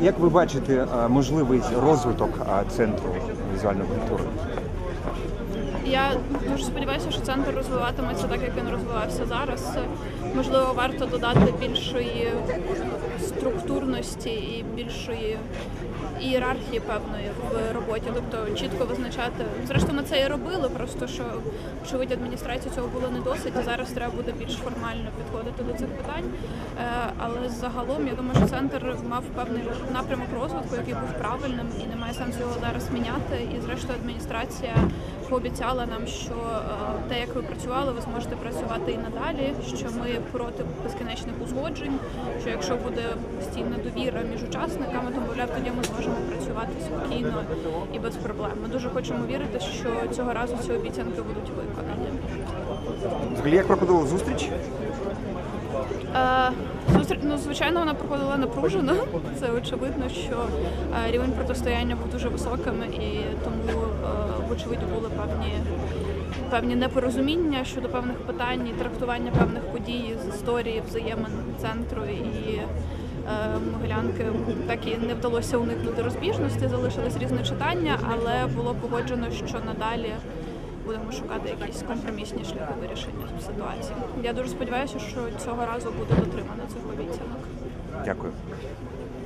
як ви бачите е, можливий розвиток е, центру візуальної культури? Я дуже сподіваюся, що центр розвиватиметься так, як він розвивався зараз. Можливо, варто додати більшої структурності і більшої ієрархії певної в роботі, тобто чітко визначати. Зрештою, ми це і робили, просто що очевидь адміністрації цього було не досить, і зараз треба буде більш формально підходити до цих питань. Е, Але загалом я думаю, що центр мав певний напрямок розвитку, який був правильним, і немає сенсу його зараз міняти. І зрештою адміністрація пообіцяла нам, що е, те, як ви працювали, ви зможете працювати і надалі. Що ми проти безкінечних узгоджень. Що якщо буде постійна довіра між учасниками, то мовляв, тоді ми зможемо працювати спокійно і без проблем. Ми дуже хочемо вірити, що цього разу ці обіцянки будуть виконані. Взагалі, як проходила зустріч? Е, Зустріч, ну, звичайно, вона проходила напружено. Це очевидно, що е, рівень протистояння був дуже високим, і тому, е, вочевидь, були певні, певні непорозуміння щодо певних питань і трактування певних подій з історії взаємин центру і е, Могилянки. Так і не вдалося уникнути розбіжності, залишились різне читання, але було погоджено, що надалі будемо шукати якісь компромісні шляхи вирішення ситуації. Я дуже сподіваюся, що цього разу буде дотримано цих обіцянок.